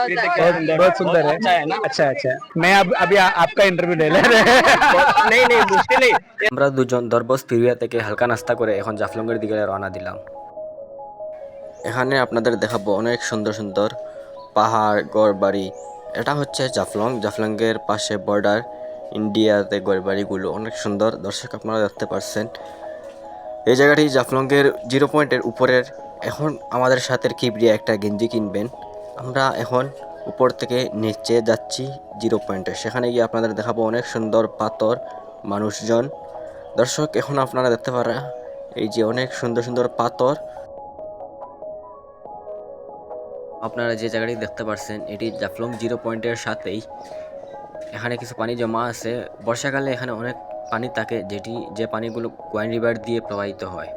प्रकृति का बहुत सुंदर बहुत सुंदर है अच्छा है ना अच्छा अच्छा मैं अब अभी आ- आपका इंटरव्यू ले ले रहे हैं नहीं नहीं मुश्किल नहीं আমরা দুজন দরবস পিরিয়া থেকে হালকা নাস্তা করে এখন জাফলংয়ের দিকে রওনা দিলাম এখানে আপনাদের দেখাবো অনেক সুন্দর সুন্দর পাহাড় গড় বাড়ি এটা হচ্ছে জাফলং জাফলংয়ের পাশে বর্ডার ইন্ডিয়াতে গড় বাড়িগুলো অনেক সুন্দর দর্শক আপনারা দেখতে পাচ্ছেন এই জায়গাটি জাফলংয়ের জিরো পয়েন্টের উপরের এখন আমাদের সাথে কিবরিয়া একটা গেঞ্জি কিনবেন আমরা এখন উপর থেকে নিচে যাচ্ছি জিরো পয়েন্টে। সেখানে গিয়ে আপনাদের দেখাবো অনেক সুন্দর পাথর, মানুষজন। দর্শক, এখন আপনারা দেখতে পারা, এই যে অনেক সুন্দর সুন্দর পাথর। আপনারা যে জায়গাটি দেখতে পাচ্ছেন এটি জাফলং জিরো পয়েন্টের সাথেই। এখানে কিছু পানি জমা আছে। বর্ষাকালে এখানে অনেক পানি থাকে, যেটি, যে পানিগুলো কোয়াইন রিভার দিয়ে প্রবাহিত হয়।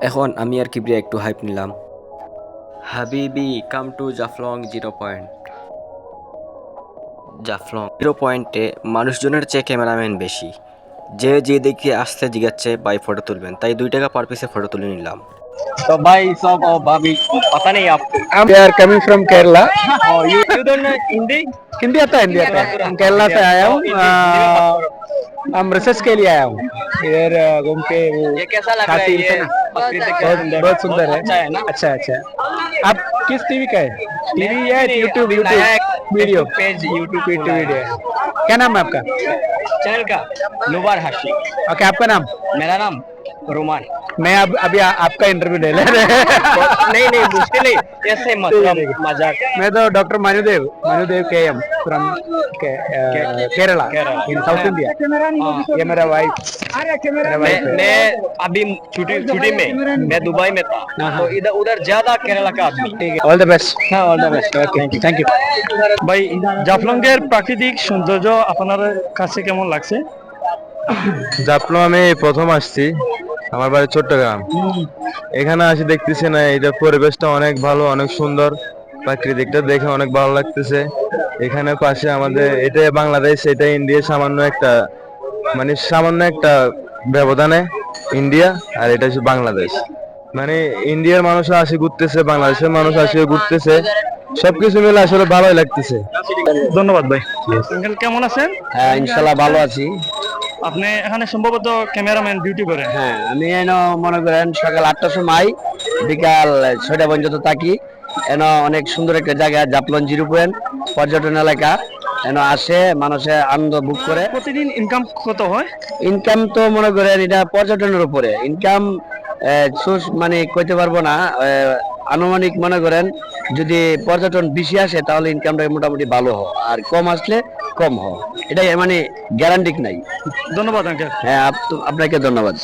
এখন আমি আর কিবরিয়া একটু হাইপ নিলাম। হাবিবি come to Jaflong zero point Jaflong zero পয়েন্টে মানুষজনের চেয়ে ক্যামেরাম্যান বেশি যে যে দিকে আসতে জিগাচ্ছে বাই ফটো তুলবেন তাই দুই টাকা পার পিসে ফটো তুলে নিলাম तो भाई सब और भाभी पता नहीं आपको we are coming from Kerala और you you don't know Hindi Hindi आता है हिंदी आता है हम केरला से आया हूँ हम रिसर्च के लिए आया हूँ इधर घूम के वो ये कैसा लग रहा है बहुत सुंदर बहुत सुंदर है अच्छा है ना अच्छा अच्छा आप किस टीवी का है टीवी या YouTube YouTube video page YouTube पे यूट्यूब वीडियो क्या नाम है आपका चैनल का नुबार हाशी ओके आपका नाम मेरा नाम रोमान मैं अब अभी आ- आपका इंटरव्यू ले ले रहे हैं नहीं नहीं मुश्किल नहीं ऐसे मत ठीक है, ठीक है। मजाक मैं तो doctor Manudev Manudev K M from Kerala Kerala. In south India ये मेरा वाइफ मेरा मैं वाइफ है मैं अभी छुट्टी छुट्टी में मैं दुबई में था हाँ, तो इधर उधर ज्यादा केरला का आदमी ठीक है ऑल द बेस्ट हाँ all the best okay thank you ভাই জাফলংয়ের প্রাকৃতিক সৌন্দর্য আপনার কাছে কেমন লাগছে জাফলং আমি এই প্রথম আসছি আমার বাড়ি চট্টগ্রাম। এখানে আসি দেখতেছি না এটা পরিবেশটা অনেক ভালো অনেক সুন্দর। প্রাকৃতিকটা দেখে অনেক ভালো লাগতেছে। এখানে পাশে আমাদের এটা বাংলাদেশ এটা ইন্ডিয়া সামান্য একটা মানে সামান্য একটা ব্যবধানে ইন্ডিয়া আর এটা হচ্ছে বাংলাদেশ। মানে ইন্ডিয়ার মানুষ আসে ঘুরতেছে বাংলাদেশের মানুষ আসে ঘুরতেছে। সবকিছু মিলে আসলে ভালোই লাগতেছে। ধন্যবাদ ভাই। কেমন আছেন? হ্যাঁ ইনশাল্লাহ ভালো আছি। আপনি এখানে সম্ভবত ক্যামেরাম্যান ডিউটি করেন হ্যাঁ আমি এন মনে করেন সকাল আটটার সময় বিকাল ছয়টা পর্যন্ত থাকি। এন অনেক সুন্দর একটা জায়গা জাপলন জিরো পয়েন্ট পর্যটন এলাকা। এন আসে মানুষে আনন্দ বুক করে। প্রতিদিন ইনকাম কত হয়? ইনকাম তো মনে করেন এটা পর্যটনের উপরে। ইনকাম মানে কইতে পারব না আনুমানিক মনে করেন যদি পর্যটন বেশি আসে তাহলে ইনকামটা মোটামুটি ভালো হয়। আর কম আসলে কম হয়। এটাই মানে গ্যারান্টি নাই। ধন্যবাদ হ্যাঁ আপ- আপনাকে ধন্যবাদ।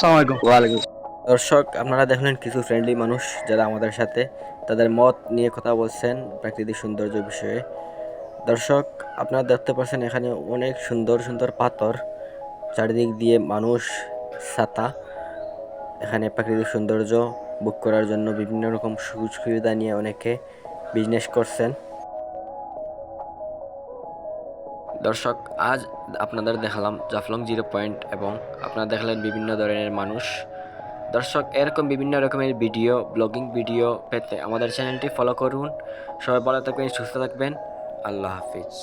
ওয়ালাইকুম দর্শক আপনারা দেখলেন কিছু ফ্রেন্ডলি মানুষ যারা আমাদের সাথে তাদের মত নিয়ে কথা বলছেন প্রাকৃতিক সৌন্দর্য বিষয়ে। দর্শক আপনারা দেখতে পাচ্ছেন এখানে অনেক সুন্দর সুন্দর পাথর চারিদিক দিয়ে মানুষ ছাতা এখানে প্রাকৃতিক সৌন্দর্য বুক করার জন্য বিভিন্ন রকম সুযোগ সুবিধা নিয়ে অনেকে বিজনেস করছেন। দর্শক, আজ আপনাদের দেখালাম জাফলং জিরো পয়েন্ট এবং আপনারা দেখলেন বিভিন্ন ধরনের মানুষ। দর্শক, এরকম বিভিন্ন রকমের ভিডিও, ব্লগিং ভিডিও পেতে আমাদের চ্যানেলটি ফলো করুন। সবাই ভালো থাকবেন, সুস্থ থাকবেন। আল্লাহ হাফিজ।